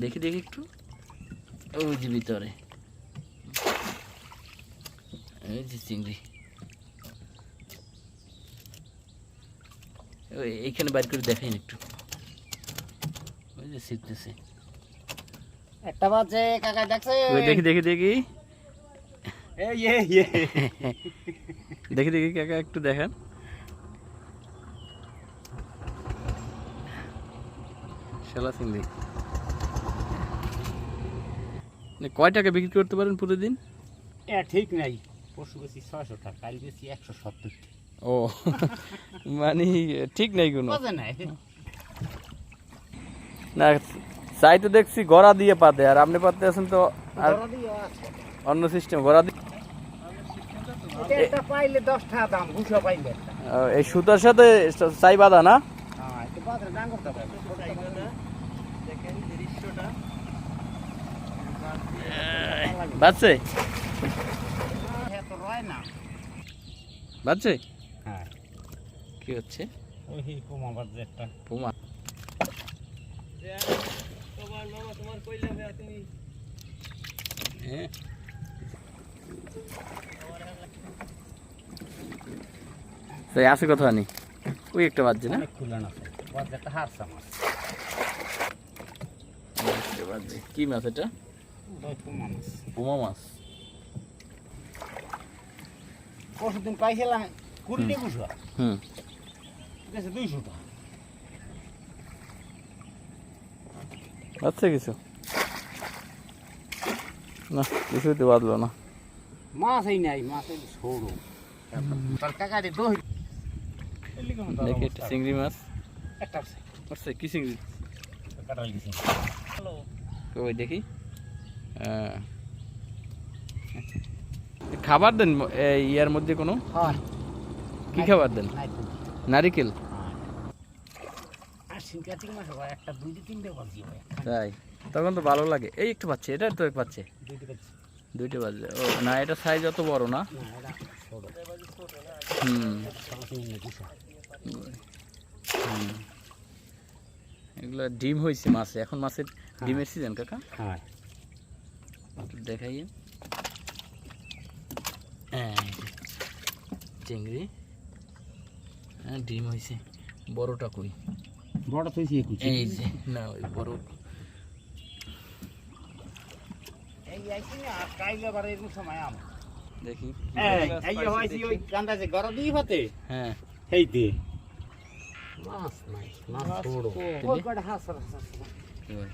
দেখি দেখি একটু। ওই যে ভিতরে। এইখানে বাইর করে দেখাই না একটু। ওই যে ছিটতেছে। একটা বাজে কাকা দেখছে দেখি দেখি দেখি। এই দেখি দেখি কাকা একটু দেখান। শালা চিংড়ি মানে কয় টাকা বিক্রি করতে পারেন প্রতিদিন? এ ঠিক নাই। পরশু গেছি ছয়শো টাকা কাল গেছি একশো সত্তর ও মানে ঠিক নাই কোনো। নাই। না চাই তো দেখছি গড়া দিয়ে পাতে আর আপনি পাতে আছেন তো আর। অন্য সিস্টেম গড়া দিয়ে এটা একটা পাইলে দশ টাকা দাম ঘুষো পাইলে একটা। আহ, এই সুতার সাথে চাই বাঁধা না? হ্যাঁ হ্যাঁ তো রয় না। বাজছে? হ্যাঁ। কি হচ্ছে? ওই কুমা বাজে একটা। পুমা হ্যাঁ। সেই আছে কথা নি। ওই একটা বাজছে না? মাছ কি মাছ এটা? মাছ। পুমা পরশু দিন পাইছিলাম কুড়ি টাকা হুম। ঠিক আছে দুইশো টাকা। বাজছে কিছু। না কিছুই তো বাজলো না। মাছই নাই মাছ এই সরু। তার কাকা দিয়ে দই। দেখি একটা চিংড়ি মাছ। একটা আছে। বাজছে কি চিংড়ি? কাটাল গেছি। হ্যালো। ওই দেখি। আহ। খাবার দেন এই ইয়ার মধ্যে কোনো? হ্যাঁ। কি খাবার দেন? নারিকেল? আর সিনকাটিং মাছ হয় একটা দুইটা তিনটে বাজি হয় তাই? তখন তো ভালো লাগে। এই একটু পাচ্ছে এটা তো পাচ্ছে দুইটা দুইটা বাজে। ও না এটা সাইজ অত বড় না। হুম। এগুলো ডিম হয়েছে মাছে। এখন মাছের ডিমের সিজন কাকা? হ্যাঁ। হ্যাঁ, চিংড়ি। হ্যাঁ ডিম হয়েছে বড়টা কই? বড় তুই এই যে না ওই বড়। এই আইছি না আর কাইলে এরকম সময় আম। দেখি। এই এই যে হইছি ওই কান্দা যে গড় দিই হতে হ্যাঁ মাছ নাই মাছ ওই?